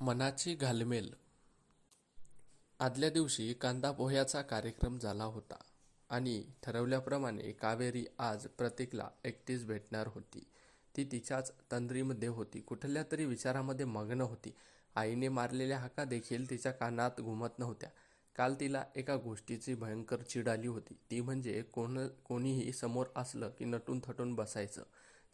मनाची घालमेल. आदल्या दिवशी कांदा पोह्याचा कार्यक्रम झाला होता आणि ठरवल्याप्रमाणे कावेरी आज प्रतीकला एकटीच भेटणार होती. ती तिच्याच तंद्रीमध्ये होती. कुठल्या तरी विचारामध्ये मग्न होती. आईने मारलेल्या हाका देखील तिच्या कानात घुमत नव्हत्या. काल तिला एका गोष्टीची भयंकर चीड आली होती. ती म्हणजे कोण कोणीही समोर असलं की नटून थटून बसायचं.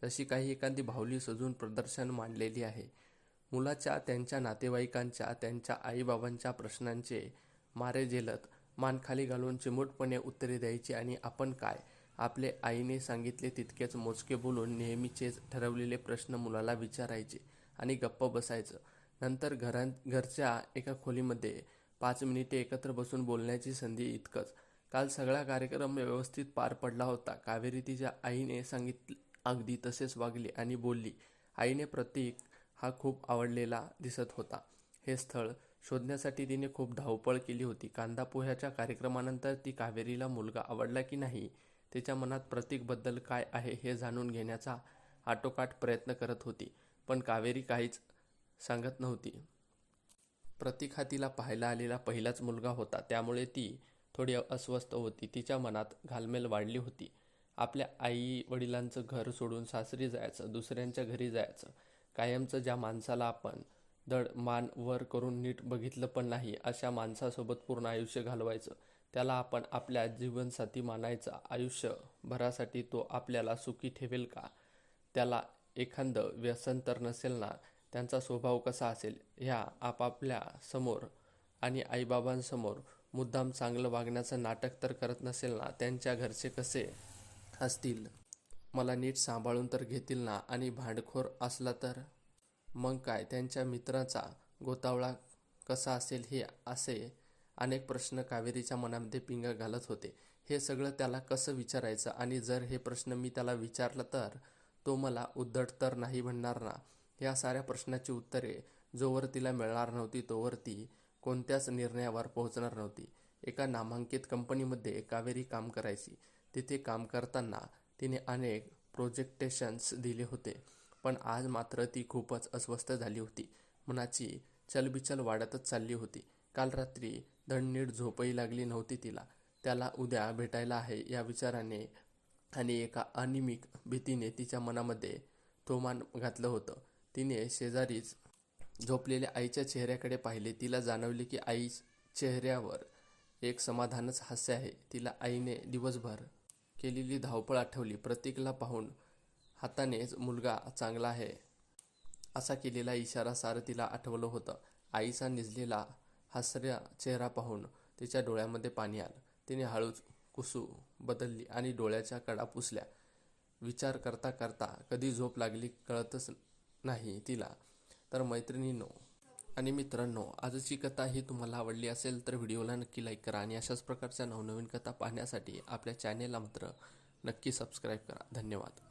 तशी काही एखादी भावली सजून प्रदर्शन मांडलेली आहे. मुलाच्या त्यांच्या नातेवाईकांच्या त्यांच्या आईबाबांच्या प्रश्नांचे मारे झेलत मान खाली घालून चिमूटपणे उत्तरे द्यायची आणि आपण काय? आपले आईने सांगितले तितकेच मोजके बोलून नेहमीचेच ठरवलेले प्रश्न मुलाला विचारायचे आणि गप्प बसायचं. नंतर घरां घरच्या एका खोलीमध्ये पाच मिनिटे एकत्र बसून बोलण्याची संधी इतकंच. काल सगळा कार्यक्रम व्यवस्थित पार पडला होता. कावेरी तिच्या आईने सांगितले अगदी तसेच वागली आणि बोलली. आईने प्रतीक हा खूप आवडलेला दिसत होता. हे स्थळ शोधण्यासाठी तिने खूप धावपळ केली होती. कांदा पोह्याच्या कार्यक्रमानंतर ती कावेरीला मुलगा आवडला की नाही तिच्या मनात प्रतीकबद्दल काय आहे हे जाणून घेण्याचा आटोकाट प्रयत्न करत होती पण कावेरी काहीच सांगत नव्हती. प्रतीक हा तिला पाहायला आलेला पहिलाच मुलगा होता. त्यामुळे ती थोडी अस्वस्थ होती. तिच्या मनात घालमेल वाढली होती. आपल्या आई वडिलांचं घर सोडून सासरी जायचं दुसऱ्यांच्या घरी जायचं कायमचं ज्या माणसाला आपण दड मान वर करून नीट बघितलं पण नाही अशा माणसासोबत पूर्ण आयुष्य घालवायचं त्याला आपण आपल्या जीवनसाथी मानायचं आयुष्यभरासाठी तो आपल्याला सुखी ठेवेल का? त्याला एखादं व्यसन तर नसेल ना त्यांचा स्वभाव कसा असेल ह्या आपापल्या समोर आणि आईबाबांसमोर मुद्दाम चांगलं वागण्याचं नाटक तर करत नसेल ना त्यांच्या घरचे कसे असतील? मला नीट सांभाळून तर घेतील ना आणि भांडखोर असला तर? मग काय त्यांच्या मित्राचा गोतावळा कसा असेल हे असे अनेक प्रश्न कावेरीच्या मनामध्ये पिंग घालत होते. हे सगळं त्याला कसं विचारायचं आणि जर हे प्रश्न मी त्याला विचारलं तर? तो मला उद्धट तर नाही म्हणणार ना? या साऱ्या प्रश्नाची उत्तरे जोवर तिला मिळणार नव्हती तोवर ती कोणत्याच निर्णयावर पोहोचणार नव्हती. एका नामांकित कंपनीमध्ये कावेरी काम करायची. तिथे काम करताना तिने अनेक प्रोजेक्टेशन्स दिले होते पण आज मात्र ती खूपच अस्वस्थ झाली होती. मनाची चलबिचल वाढतच चालली होती. काल रात्री दणनीट झोपही लागली नव्हती तिला. त्याला उद्या भेटायला आहे या विचाराने आणि एका अनिमिक भीतीने तिच्या मनामध्ये थोमान घातलं होतं. तिने शेजारीच झोपलेल्या आईच्या चेहऱ्याकडे पाहिले. तिला जाणवले की आई चेहऱ्यावर एक समाधानच हास्य आहे. तिला आईने दिवसभर केलेली धावपळ आठवली. प्रतीकला पाहून हातानेच मुलगा चांगला आहे असा केलेला इशारा सारं तिला आठवलं होतं. आईचा निजलेला हसऱ्या चेहरा पाहून तिच्या डोळ्यामध्ये पाणी आलं. तिने हळूच कुसू बदलली आणि डोळ्याच्या कडा पुसल्या. विचार करता करता कधी झोप लागली कळतच नाही तिला. तर मैत्रिणींनो आणि मित्रांनो आजची कथा ही तुम्हाला आवडली असेल तर व्हिडिओला नक्की लाईक करा आणि अशाच प्रकारच्या नवनवीन कथा पाहण्यासाठी आपल्या चॅनेलला मात्र नक्की सबस्क्राईब करा. धन्यवाद.